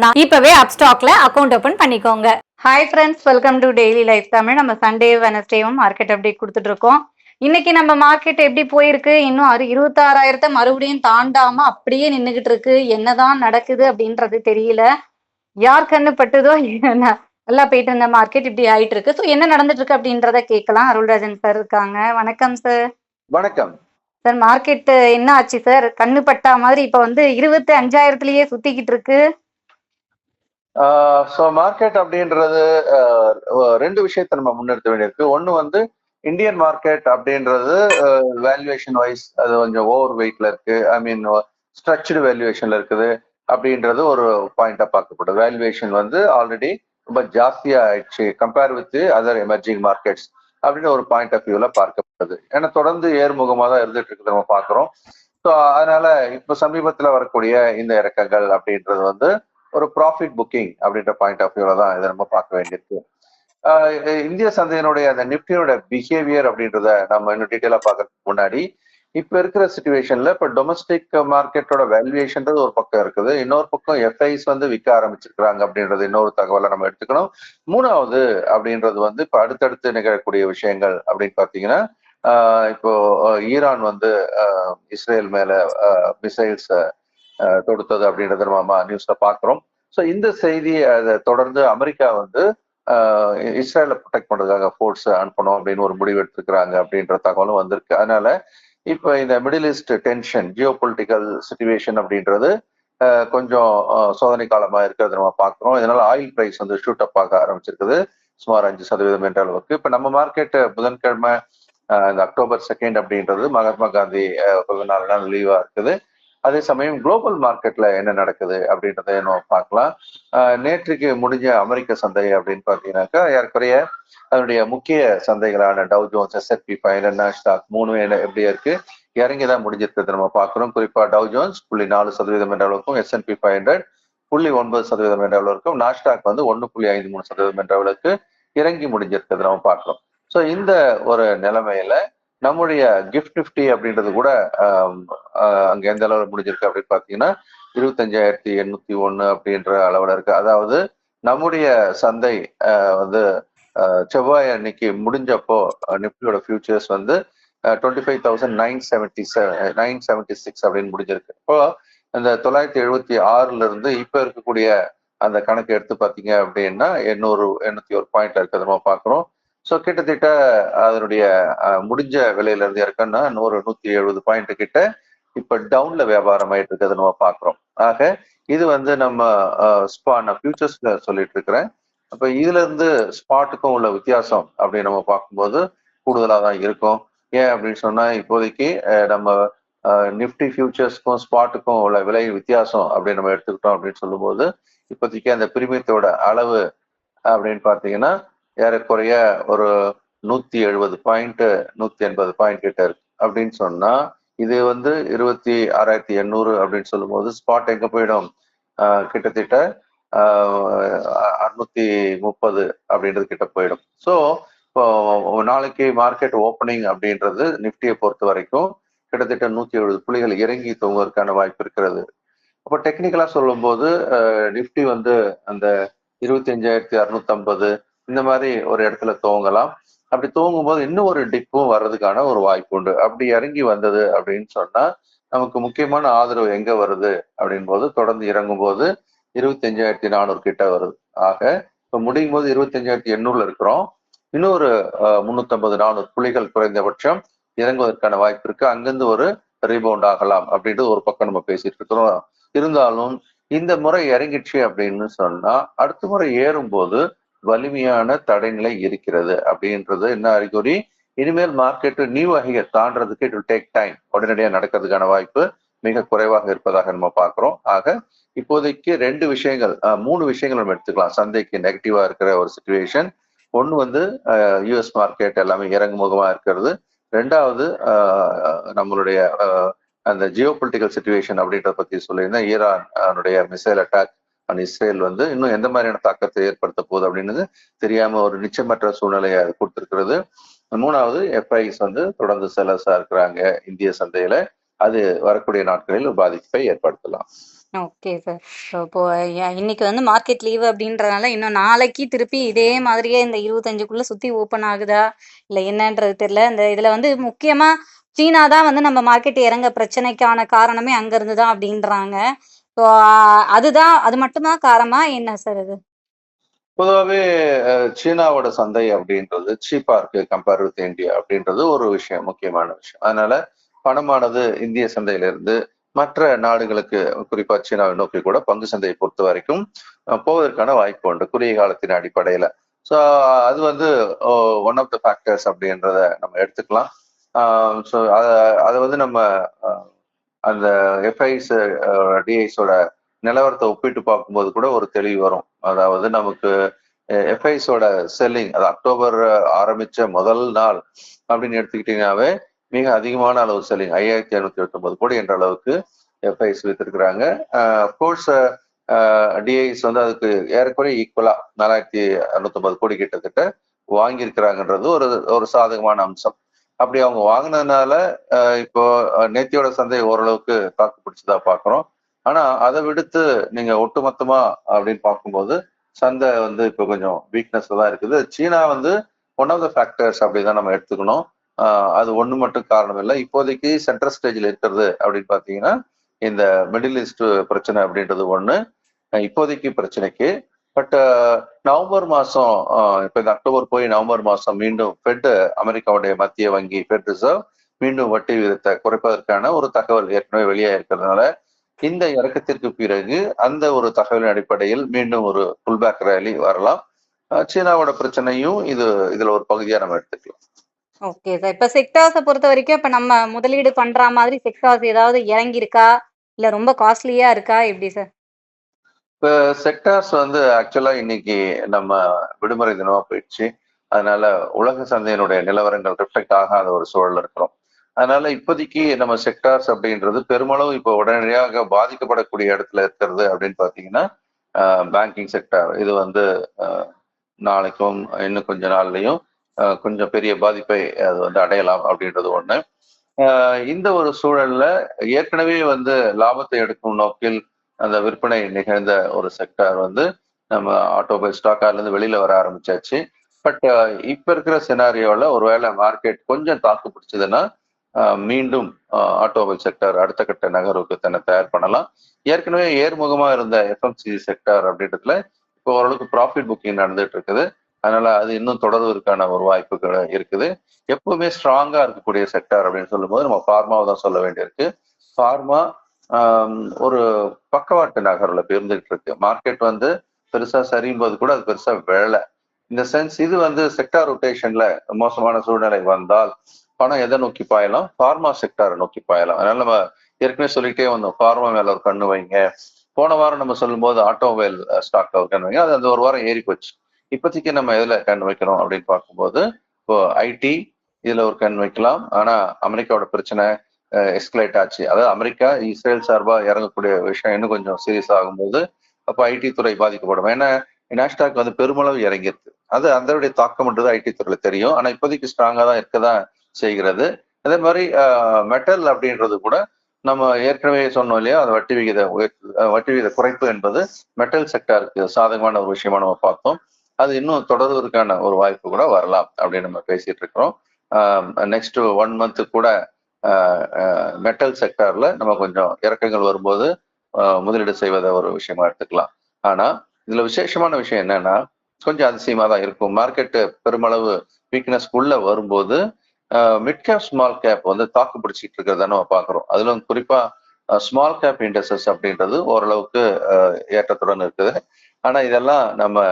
மட்டும்தான் இப்பவே அப்ஸ்டாக்ல அக்கவுண்ட் ஓபன் பண்ணிக்கோங்க. Hi friends welcome to daily life Tamil நம்ம சண்டே வெனஸ்டேவும் மார்க்கெட் அப்டேட் கொடுத்துட்டு இருக்கோம் இன்னைக்கு நம்ம மார்க்கெட் எப்படி போயிருக்கு? இன்னும் அறு இருபத்தாறாயிரத்தை மறுபடியும் தாண்டாம அப்படியே நின்னுகிட்டு இருக்கு என்னதான் நடக்குது அப்படின்றது தெரியல. யார் கண்ணு பட்டுதோ நல்லா போயிட்டு இருந்த மார்க்கெட் இப்படி ஆயிட்டு இருக்கு ஸோ என்ன நடந்துட்டு இருக்கு அப்படின்றத கேட்கலாம். அருள்ராஜன் சார் இருக்காங்க. வணக்கம் சார் வணக்கம். சார் மார்க்கெட் என்ன ஆச்சு சார் கண்ணு பட்டா மாதிரி இப்ப வந்து இருபத்தி அஞ்சாயிரத்துலயே சுத்திக்கிட்டு இருக்கு ஸோ மார்க்கெட் அப்படின்றது ரெண்டு விஷயத்தை நம்ம முன்னெடுத்த வேண்டியிருக்கு. ஒன்று வந்து இந்தியன் மார்க்கெட் அப்படின்றது வேல்யூவேஷன் வைஸ் அது கொஞ்சம் ஓவர் வெயிட்ல இருக்கு. ஐ மீன் ஸ்ட்ரக்சர்டு வேல்யூவேஷன்ல இருக்குது அப்படின்றது ஒரு பாயிண்டா பார்க்கப்படுது. வேல்யூவேஷன் வந்து ஆல்ரெடி ரொம்ப ஜாஸ்தியா ஆயிடுச்சு. Compare with other emerging markets அப்படின்னு ஒரு பாயிண்ட் ஆஃப் வியூல பார்க்கப்படுது. ஏன்னா தொடர்ந்து ஏர்முகமாக தான் இருந்துட்டு இருக்குது நம்ம பார்க்குறோம். ஸோ அதனால இப்போ சமீபத்தில் வரக்கூடிய இந்த இறக்கங்கள் அப்படின்றது வந்து ஒரு ப்ராஃபிட் புக்கிங் அப்படின்ற பாயிண்ட் ஆஃப் வியூல தான் இதை நம்ம பார்க்க வேண்டியிருக்கு. இந்திய சந்தையினுடைய அந்த நிப்டியோட பிஹேவியர் அப்படின்றத நம்ம இன்னும் டீட்டெயிலாக பார்க்கறதுக்கு முன்னாடி இப்போ இருக்கிற சுச்சுவேஷன்ல இப்போ டொமஸ்டிக் மார்க்கெட்டோட வேல்யூவேஷன்றது ஒரு பக்கம் இருக்குது. இன்னொரு பக்கம் எஃப்ஐஸ் வந்து விற்க ஆரம்பிச்சிருக்கிறாங்க அப்படின்றது இன்னொரு தகவலை நம்ம எடுத்துக்கணும். மூணாவது அப்படின்றது வந்து இப்போ அடுத்தடுத்து நிகழக்கூடிய விஷயங்கள் அப்படின்னு பார்த்தீங்கன்னா இப்போ ஈரான் வந்து இஸ்ரேல் மேல மிசைல்ஸ் தொடுத்தது அப்படின்றத நம்ம நியூஸ்ல பாக்குறோம். ஸோ இந்த செய்தி அதை தொடர்ந்து அமெரிக்கா வந்து ஆஹ் இஸ்ரேலை ப்ரொடெக்ட் பண்றதுக்காக ஃபோர்ஸ் அனுப்பணும் அப்படின்னு ஒரு முடிவு எடுத்துக்கிறாங்க அப்படின்ற தகவலும் வந்திருக்கு. அதனால இப்போ இந்த middle east tension geopolitical situation அப்படின்றது கொஞ்சம் சோதனை காலமா இருக்கிறத நம்ம பார்க்குறோம் இதனால ஆயில் பிரைஸ் வந்து ஷூட் அப் ஆக ஆரம்பிச்சிருக்குது. சுமார் அஞ்சு சதவீதம் என்ற அளவுக்கு. இப்போ நம்ம மார்க்கெட் புதன்கிழமை இந்த அக்டோபர் செகண்ட் அப்படின்றது மகாத்மா காந்தி ஆஹ் நாள் லீவா இருக்குது. அதே சமயம் குளோபல் மார்க்கெட்ல என்ன நடக்குது அப்படின்றத நம்ம பார்க்கலாம். நேற்றுக்கு முடிஞ்ச அமெரிக்க சந்தை அப்படின்னு பார்த்தீங்கன்னாக்கா ஏற்குறைய அதனுடைய முக்கிய சந்தைகளான Dow Jones S and P five stock மூணு எப்படி இருக்கு? இறங்கி தான் முடிஞ்சிருக்கிறது நம்ம பார்க்குறோம். குறிப்பா டவு ஜோன்ஸ் புள்ளி நாலு சதவீதம் என்ற அளவுக்கும் எஸ்என்பி ஃபைவ் ஹண்ட்ரட் புள்ளி ஒன்பது சதவீதம் என்ற அளவுக்கும் நாஸ்டாக் வந்து ஒன்று புள்ளி ஐந்து மூணு சதவீதம் என்ற அளவுக்கு இறங்கி முடிஞ்சிருக்கிறது நம்ம பார்க்குறோம். ஸோ இந்த ஒரு நிலைமையில நம்முடைய கிஃப்ட் நிஃப்டி அப்படின்றது கூட அங்க எந்த அளவில் முடிஞ்சிருக்கு அப்படின்னு பார்த்தீங்கன்னா இருபத்தஞ்சாயிரத்தி எண்ணூத்தி ஒன்று அப்படின்ற அளவில் இருக்கு. அதாவது நம்முடைய சந்தை வந்து செவ்வாய் அன்னைக்கு முடிஞ்சப்போ நிப்டியோட ஃபியூச்சர்ஸ் வந்து twenty five thousand nine seventy seven nine seventy six அப்படின்னு முடிஞ்சிருக்கு. இப்போ அந்த தொள்ளாயிரத்தி எழுபத்தி ஆறுல இருந்து இப்போ இருக்கக்கூடிய அந்த கணக்கு எடுத்து பார்த்தீங்க அப்படின்னா எண்ணூறு எண்ணூத்தி ஒரு பாயிண்ட்ல இருக்கிறத நம்ம பார்க்குறோம் ஸோ கிட்டத்தட்ட அதனுடைய முடிஞ்ச விலையில இருந்து இறக்கன்னா நூறு நூத்தி எழுபது பாயிண்ட் கிட்ட இப்ப டவுன்ல வியாபாரம் ஆயிட்டு இருக்கிறத நம்ம பார்க்குறோம். ஆக இது வந்து நம்ம ஸ்பா நான் ஃபியூச்சர்ஸ்ல சொல்லிட்டு இருக்கிறேன். அப்ப இதுல இருந்து ஸ்பாட்டுக்கும் உள்ள வித்தியாசம் அப்படின்னு நம்ம பார்க்கும்போது கூடுதலாக தான் இருக்கும். ஏன் அப்படின்னு சொன்னா இப்போதைக்கு நம்ம நிஃப்டி ஃபியூச்சர்ஸ்க்கும் ஸ்பாட்டுக்கும் உள்ள விலை வித்தியாசம் அப்படின்னு நம்ம எடுத்துக்கிட்டோம் அப்படின்னு சொல்லும்போது இப்போதைக்கு அந்த பிரிமியத்தோட அளவு அப்படின்னு பார்த்தீங்கன்னா ஏறக்குறைய ஒரு நூத்தி எழுபது பாயிண்ட் நூத்தி எண்பது பாயிண்ட் கிட்ட இருக்கு. அப்படின்னு சொன்னா இது வந்து இருபத்தி ஆறாயிரத்தி எண்ணூறு அப்படின்னு சொல்லும்போது ஸ்பாட் எங்க போயிடும்? கிட்டத்தட்ட அறுநூத்தி முப்பது அப்படின்றது கிட்ட போயிடும். ஸோ இப்போ நாளைக்கு மார்க்கெட் ஓப்பனிங் அப்படின்றது நிப்டியை பொறுத்த வரைக்கும் கிட்டத்தட்ட நூத்தி எழுபது புள்ளிகள் இறங்கி தூங்குவதற்கான வாய்ப்பு இருக்கிறது. அப்போ டெக்னிக்கலா சொல்லும்போது நிஃப்டி வந்து அந்த இருபத்தி அஞ்சாயிரத்தி அறுநூத்தம்பது இந்த மாதிரி ஒரு இடத்துல துவங்கலாம் அப்படி தூங்கும் போது இன்னும் ஒரு டிப்பும் வர்றதுக்கான ஒரு வாய்ப்பு உண்டு. அப்படி இறங்கி வந்தது அப்படின்னு சொன்னா நமக்கு முக்கியமான ஆதரவு எங்க வருது அப்படின் போது தொடர்ந்து இறங்கும் போது இருபத்தி அஞ்சாயிரத்தி நானூறு கிட்ட வருது. ஆக இப்போ முடியும் போது இருபத்தி அஞ்சாயிரத்தி எண்ணூறுல இருக்கிறோம். இன்னொரு முன்னூத்தம்பது நானூறு புள்ளிகள் குறைந்தபட்சம் இறங்குவதற்கான வாய்ப்பு இருக்கு. அங்கிருந்து ஒரு ரீபவுண்ட் ஆகலாம் அப்படின்ட்டு ஒரு பக்கம் நம்ம பேசிட்டு இருக்கிறோம். இருந்தாலும் இந்த முறை இறங்கிடுச்சு அப்படின்னு சொன்னா அடுத்த முறை ஏறும்போது வலிமையான தடைநிலை இருக்கிறது அப்படின்றது என்ன அறிகுறி? இனிமேல் மார்க்கெட்டு நியூ வகையை தாண்டதுக்கு இட் டேக் டைம் உடனடியாக நடக்கிறதுக்கான வாய்ப்பு மிக குறைவாக இருப்பதாக நம்ம பார்க்குறோம். ஆக இப்போதைக்கு ரெண்டு விஷயங்கள் மூணு விஷயங்கள் நம்ம எடுத்துக்கலாம். சந்தைக்கு நெகட்டிவா இருக்கிற ஒரு சுச்சுவேஷன் ஒன்று வந்து யூஎஸ் மார்க்கெட் எல்லாமே இறங்குமுகமா இருக்கிறது. ரெண்டாவது நம்மளுடைய அந்த ஜியோ பொலிட்டிக்கல் சுச்சுவேஷன் அப்படின்றத பத்தி சொல்லியிருந்தேன். Iran missile attack and Israel வந்து இன்னும் எந்த மாதிரியான தாக்கத்தை ஏற்படுத்த போகுது அப்படின்னு தெரியாம ஒரு நிச்சயமற்ற சூழ்நிலையை அது கொடுத்திருக்கிறது. மூணாவது எஃப்ஐஸ் வந்து தொடர்ந்து செலஸா இருக்கிறாங்க இந்திய சந்தையில. அது வரக்கூடிய நாட்களில் ஒரு பாதிப்பை ஏற்படுத்தலாம். Okay sir. இப்போ இன்னைக்கு வந்து மார்க்கெட் லீவு அப்படின்றனால இன்னும் நாளைக்கு திருப்பி இதே மாதிரியே இந்த இருபத்தஞ்சுக்குள்ள சுத்தி ஓப்பன் ஆகுதா? இல்லை என்னன்றது தெரியல. இந்த இதுல வந்து முக்கியமா சீனா தான் வந்து நம்ம மார்க்கெட் இறங்க பிரச்சனைக்கான காரணமே அங்க இருந்து தான் அப்படின்றாங்க. ஸோ அதுதான் அது மட்டும்தான் காரணமா? என்ன சார் இது? பொதுவாகவே சீனாவோட சந்தை அப்படின்றது சீப்பா இருக்கு கம்பேர் வித் இந்தியா அப்படின்றது ஒரு விஷயம் முக்கியமான விஷயம். அதனால பணமானது இந்திய சந்தையிலிருந்து மற்ற நாடுகளுக்கு குறிப்பா சீனாவை நோக்கி கூட பங்கு சந்தையை பொறுத்த வரைக்கும் போவதற்கான வாய்ப்பு உண்டு குறுகிய காலத்தின் அடிப்படையில. ஸோ அது வந்து ஒன் ஆஃப் த ஃபேக்டர்ஸ் அப்படின்றத நம்ம எடுத்துக்கலாம். ஸோ அதை வந்து நம்ம அந்த எஃப்ஐஸ் டிஐஸோட நிலவரத்தை ஒப்பிட்டு பார்க்கும்போது கூட ஒரு தெளிவு வரும். அதாவது நமக்கு எஃப்ஐஸோட செல்லிங் அது அக்டோபர் ஆரம்பிச்ச முதல் நாள் அப்படின்னு எடுத்துக்கிட்டீங்கன்னாவே மிக அதிகமான அளவு செல்லிங் ஐயாயிரத்தி ஐநூத்தி எழுபத்தொன்பது கோடி என்ற அளவுக்கு எஃப்ஐஸ் வித்துருக்குறாங்க. அப்கோர்ஸ் டிஐஸ் வந்து அதுக்கு ஏறக்குறைய ஈக்குவலா நாலாயிரத்தி அறுநூத்தி கோடி கிட்டத்தட்ட வாங்கியிருக்கிறாங்கன்றது ஒரு ஒரு சாதகமான அம்சம். அப்படி அவங்க வாங்கினதுனால இப்போ நேத்தியோட சந்தை ஓரளவுக்கு தாக்கு பிடிச்சதா பாக்குறோம். ஆனா அதை விடுத்து நீங்க ஒட்டுமொத்தமா அப்படின்னு பார்க்கும்போது சந்தை வந்து இப்போ கொஞ்சம் வீக்னஸ் தான் இருக்குது. சீனா வந்து ஒன் ஆஃப் த ஃபேக்டர்ஸ் அப்படிதான் நம்ம எடுத்துக்கணும். அது ஒண்ணு மட்டும் காரணம் இல்லை. இப்போதைக்கு சென்ட்ரல் ஸ்டேஜில் இருக்கிறது அப்படின்னு பார்த்தீங்கன்னா இந்த மிடில் ஈஸ்ட் பிரச்சனை அப்படின்றது ஒண்ணு. இப்போதைக்கு பிரச்சனைக்கு பட் நவம்பர் மாசம் இப்போ இப்ப இந்த அக்டோபர் போய் நவம்பர் மாசம் மீண்டும் ஃபெட் அமெரிக்காவுடைய மத்திய வங்கி ஃபெட் ரிசர்வ் மீண்டும் வட்டி விகிதத்தை குறைப்பதற்கான ஒரு தகவல் ஏற்கனவே வெளியே இருக்கிறதுனால இந்த இறக்கத்திற்கு பிறகு அந்த ஒரு தகவலின் அடிப்படையில் மீண்டும் ஒரு புல்பேக் ரேலி வரலாம். சீனாவோட பிரச்சனையும் இது இதுல ஒரு பகுதியா நம்ம எடுத்துக்கலாம். ஓகே சார் இப்ப செக்டார்ஸை பொறுத்த வரைக்கும் இப்ப நம்ம முதலீடு பண்ற மாதிரி செக்டார்ஸ் ஏதாவது இறங்கியிருக்கா? இல்ல ரொம்ப காஸ்ட்லியா இருக்கா? எப்படி சார் இப்போ செக்டார்ஸ் வந்து ஆக்சுவலா இன்னைக்கு நம்ம விடுமுறை தினமா போயிடுச்சு. அதனால உலக சந்தையினுடைய நிலவரங்கள் ரிஃப்ளெக்ட் ஆகாத ஒரு சூழல் இருக்கிறோம். அதனால இப்போதைக்கு நம்ம செக்டார்ஸ் அப்படின்றது பெருமளவு இப்போ உடனடியாக பாதிக்கப்படக்கூடிய இடத்துல இருக்கிறது அப்படின்னு பார்த்தீங்கன்னா பேங்கிங் செக்டார் இது வந்து நாளைக்கும் இன்னும் கொஞ்ச நாள்லயும் கொஞ்சம் பெரிய பாதிப்பை அது வந்து அடையலாம் அப்படின்றது ஒன்று இந்த ஒரு சூழல்ல ஏற்கனவே வந்து லாபத்தை எடுக்கும் நோக்கில் அந்த விற்பனை நிகழ்ந்த ஒரு செக்டார் வந்து நம்ம ஆட்டோமொபைல் ஸ்டாக்கார்ல இருந்து வெளியில வர ஆரம்பிச்சாச்சு. பட் uh, இப்ப இருக்கிற சினாரியோல ஒருவேளை மார்க்கெட் கொஞ்சம் தாக்கு பிடிச்சதுன்னா uh, மீண்டும் uh, ஆட்டோமொபைல் செக்டார் அடுத்த கட்ட நகர்வுக்கு தன்னை தயார் பண்ணலாம். ஏற்கனவே ஏர்முகமா இருந்த எஃப்எம்சிஜி செக்டார் அப்படின்றதுல இப்போ ஓரளவுக்கு ப்ராஃபிட் புக்கிங் நடந்துட்டு இருக்குது. அதனால அது இன்னும் தொடர்வதற்கான ஒரு வாய்ப்புகள் இருக்குது. எப்பவுமே ஸ்ட்ராங்கா இருக்கக்கூடிய செக்டார் அப்படின்னு சொல்லும்போது நம்ம ஃபார்மாவை தான் சொல்ல வேண்டியிருக்கு. ஃபார்மா ஒரு பக்கவாட்டு நகரில் இப்ப இருக்கு. மார்க்கெட் வந்து பெருசா சரியும் போது கூட அது பெருசா வேலை இந்த சென்ஸ் இது வந்து செக்டார் ரொட்டேஷன்ல மோசமான சூழ்நிலை வந்தால் பணம் எதை நோக்கி பாயலாம்? ஃபார்மா செக்டாரை நோக்கி பாயலாம். அதனால நம்ம ஏற்கனவே சொல்லிட்டே வந்தோம். ஃபார்மா மேல ஒரு கண்ணு வைங்க. போன வாரம் நம்ம சொல்லும்போது ஆட்டோமொபைல் ஸ்டாக்ல ஒரு கண்ணு வைங்க. அது அந்த ஒரு வாரம் ஏறி போச்சு. இப்போதைக்கு நம்ம எதுல கண் வைக்கிறோம் அப்படின்னு பார்க்கும்போது இப்போ ஐடி இதுல ஒரு கண் வைக்கலாம். ஆனா அமெரிக்காவோட பிரச்சனை எஸ்கலேட் ஆச்சு. அதாவது அமெரிக்கா இஸ்ரேல் சார்பா இறங்கக்கூடிய விஷயம் இன்னும் கொஞ்சம் சீரியஸ் ஆகும்போது அப்போ ஐடி துறை பாதிக்கப்படும். ஏன்னா நாஸ்டாக் வந்து பெருமளவு இறங்கிருக்கு அது அதனுடைய தாக்கம்ன்றது ஐடி துறையில தெரியும். ஆனா இப்போதைக்கு ஸ்ட்ராங்கா தான் இருக்கதான் செய்கிறது. அதே மாதிரி மெட்டல் அப்படின்றது கூட நம்ம ஏற்கனவே சொன்னோம் இல்லையா? அந்த வட்டி விகித வட்டி விகித குறைப்பு என்பது மெட்டல் செக்டாருக்கு சாதகமான ஒரு விஷயமா நம்ம பார்த்தோம். அது இன்னும் தொடர்வதற்கான ஒரு வாய்ப்பு கூட வரலாம் அப்படின்னு நம்ம பேசிட்டு இருக்கிறோம். நெக்ஸ்ட் ஒன் மந்த் கூட மெட்டல் செக்டார்ல நம்ம கொஞ்சம் இறக்கங்கள் வரும்போது முதலீடு செய்வதை ஒரு விஷயமா எடுத்துக்கலாம். ஆனா இதுல விசேஷமான விஷயம் என்னன்னா கொஞ்சம் அதிசயமா தான் இருக்கும். மார்க்கெட் பெருமளவு வீக்னஸ் உள்ள வரும்போது மிட் கேப் ஸ்மால் கேப் வந்து தாக்கு பிடிச்சிட்டு இருக்கிறத நம்ம பாக்குறோம் அதுல குறிப்பா ஸ்மால் கேப் இண்டஸ்ட்ரஸ் அப்படின்றது ஓரளவுக்கு ஏற்றத்துடன் இருக்குது. ஆனா இதெல்லாம் நம்ம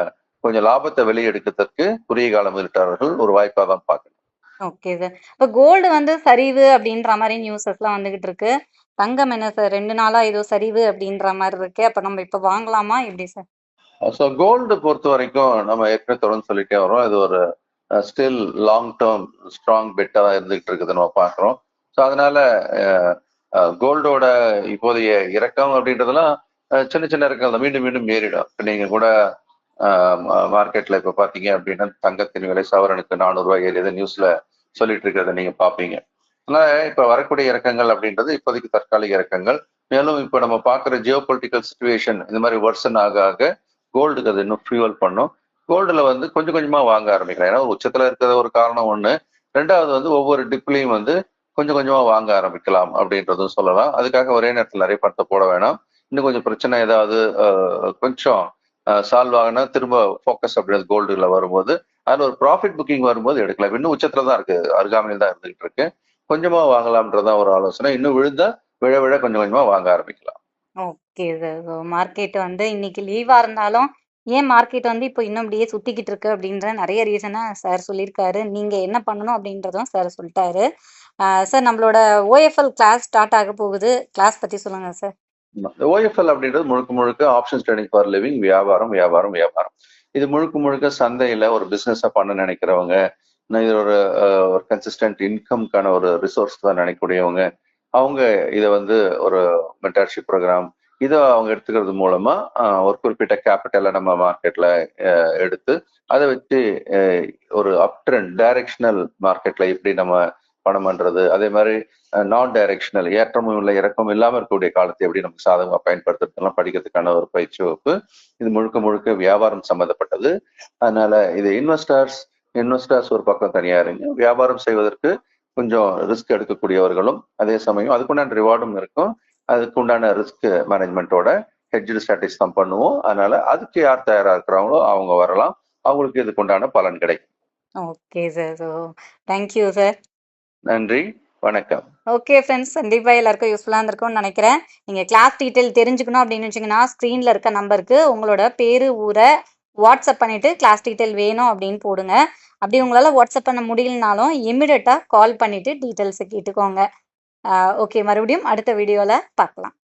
கொஞ்சம் லாபத்தை வெளியெடுக்கிறதுக்கு குறுகிய கால முதலீட்டாளர்கள் ஒரு வாய்ப்பா தான் பார்க்கணும். ஓகே சார் இப்போ கோல்டு வந்து சரிவு அப்படின்ற மாதிரி நியூஸஸ்லாம் வந்துகிட்டு இருக்கு. தங்கம் என்ன சார் ரெண்டு நாளா ஏதோ சரிவு அப்படின்ற மாதிரி இருக்கு. அப்ப நம்ம இப்ப வாங்கலாமா? எப்படி சார் ஸோ கோல்டு பொறுத்த வரைக்கும் நம்ம ஏற்கனவே தொடர்ந்து சொல்லிட்டே வரோம் இது ஒரு ஸ்டில் லாங் டேர்ம் ஸ்ட்ராங் பெட்டாக இருந்துகிட்டு இருக்குது நம்ம பாக்குறோம் ஸோ அதனால கோல்டோட இப்போதைய இறக்கம் அப்படின்றதெல்லாம் சின்ன சின்ன இறக்கம் மீண்டும் மீண்டும் ஏறிடும். இப்போ நீங்க கூட மார்க்கெட்ல இப்போ பார்த்தீங்க அப்படின்னா தங்கத்தின் விலை சவரனுக்கு நானூறுரூவா ஏறியது. நியூஸ்ல சொல்லிட்டு இருக்கிறத நீங்க பார்ப்பீங்க அதனால இப்போ வரக்கூடிய இறக்கங்கள் அப்படின்றது இப்போதைக்கு தற்காலிக இறக்கங்கள். மேலும் இப்போ நம்ம பார்க்குற ஜியோ பொலிட்டிக்கல் சுச்சுவேஷன் இந்த மாதிரி வருஷன் ஆக ஆக கோல்டுக்கு அது இன்னும் ஃபியூவல் பண்ணும். கோல்டுல வந்து கொஞ்சம் கொஞ்சமா வாங்க ஆரம்பிக்கலாம். ஏன்னா உச்சத்துல இருக்கிற ஒரு காரணம் ஒண்ணு. ரெண்டாவது வந்து ஒவ்வொரு டிப்லையும் வந்து கொஞ்சம் கொஞ்சமா வாங்க ஆரம்பிக்கலாம் அப்படின்றதும் சொல்லலாம். அதுக்காக ஒரே நேரத்தில் நிறைய பணத்தை போட வேணாம். இன்னும் கொஞ்சம் பிரச்சனை ஏதாவது கொஞ்சம் சால்வ் ஆகினா திரும்ப ஃபோக்கஸ் அப்படின்றது கோல்டுல வரும்போது அதுல ஒரு ப்ராஃபிட் புக்கிங் வரும்போது எடுக்கலாம். இன்னும் உச்சத்துல தான் இருக்கு. அருகாமையில் தான் இருந்துகிட்டு இருக்கு. கொஞ்சமா வாங்கலாம்ன்றதான் ஒரு ஆலோசனை. இன்னும் விழுந்தா விழ விழ கொஞ்சம் கொஞ்சமா வாங்க ஆரம்பிக்கலாம். ஓகே மார்க்கெட் வந்து இன்னைக்கு லீவா இருந்தாலும் ஏன் மார்க்கெட் வந்து இப்போ இன்னும் அப்படியே சுத்திக்கிட்டு இருக்கு அப்படின்ற நிறைய ரீசனா சார் சொல்லியிருக்காரு. நீங்க என்ன பண்ணணும் அப்படின்றதும் சார் சொல்லிட்டாரு. சார் நம்மளோட ஓஎஃப்எல் கிளாஸ் ஸ்டார்ட் ஆக போகுது. கிளாஸ் பத்தி சொல்லுங்க சார் ஓஎஃப்எல் அப்படின்றது முழுக்க முழுக்க ஆப்ஷன்ஸ் ட்ரேடிங் ஃபார் லிவிங் வியாபாரம் வியாபாரம் வியாபாரம். இது முழுக்க முழுக்க சந்தையில ஒரு பிசினஸா பண்ண நினைக்கிறவங்க இது ஒரு ஒரு கன்சிஸ்டன்ட் இன்கம்க்கான ஒரு ரிசோர்ஸ் தான் நினைக்கக்கூடியவங்க அவங்க இதை வந்து ஒரு மென்டர்ஷிப் ப்ரோக்ராம் இதை அவங்க எடுத்துக்கிறது மூலமா ஒரு குறிப்பிட்ட கேபிட்டலை நம்ம மார்க்கெட்ல எடுத்து அதை வச்சு ஒரு அப் ட்ரெண்ட் டைரக்ஷனல் மார்க்கெட்ல எப்படி நம்ம பணம் பண்றது அதே மாதிரி நான் டைரக்ஷனல் ஏற்றமும் இல்லை இறக்கமும் இல்லாமல் இருக்கக்கூடிய காலத்தை எப்படி நமக்கு சாதகமாக பயன்படுத்துறதுலாம் படிக்கிறதுக்கான ஒரு பயிற்சி வகுப்பு. இது முழுக்க முழுக்க வியாபாரம் சம்பந்தப்பட்டது. அதனால இது இன்வெஸ்டர்ஸ் இன்வெஸ்டர்ஸ் ஒரு பக்கம் தனியா இருங்க. வியாபாரம் செய்வதற்கு கொஞ்சம் ரிஸ்க் எடுக்கக்கூடியவர்களும் அதே சமயம் அதுக்குண்டான ரிவார்டும் இருக்கும். அதுக்கு உண்டான ரிஸ்க் மேனேஜ்மெண்ட்டோட ஹெட்ஜ் ஸ்ட்ராட்டஜிஸ் தான் பண்ணுவோம். அதனால அதுக்கு யார் தயாரா இருக்கிறாங்களோ அவங்க வரலாம். அவங்களுக்கு இதுக்கு உண்டான பலன் கிடைக்கும். Okay sir so thank you sir நன்றி வணக்கம். ஓகே ஃப்ரெண்ட்ஸ் கண்டிப்பாக எல்லாருக்கும் யூஸ்ஃபுல்லாக இருந்திருக்கும்னு நினைக்கிறேன். நீங்கள் கிளாஸ் டீட்டெயில் தெரிஞ்சுக்கணும் அப்படின்னு வச்சிங்கன்னா ஸ்க்ரீனில் இருக்க நம்பருக்கு உங்களோட பேர் ஊரை வாட்ஸ்அப் பண்ணிவிட்டு கிளாஸ் டீட்டெயில் வேணும் அப்படின்னு போடுங்க. அப்படி உங்களால் வாட்ஸ்அப் பண்ண முடியலனாலும் இமிடியட்டாக கால் பண்ணிவிட்டு டீட்டெயில்ஸை கேட்டுக்கோங்க. ஓகே மறுபடியும் அடுத்த வீடியோவில் பார்க்கலாம்.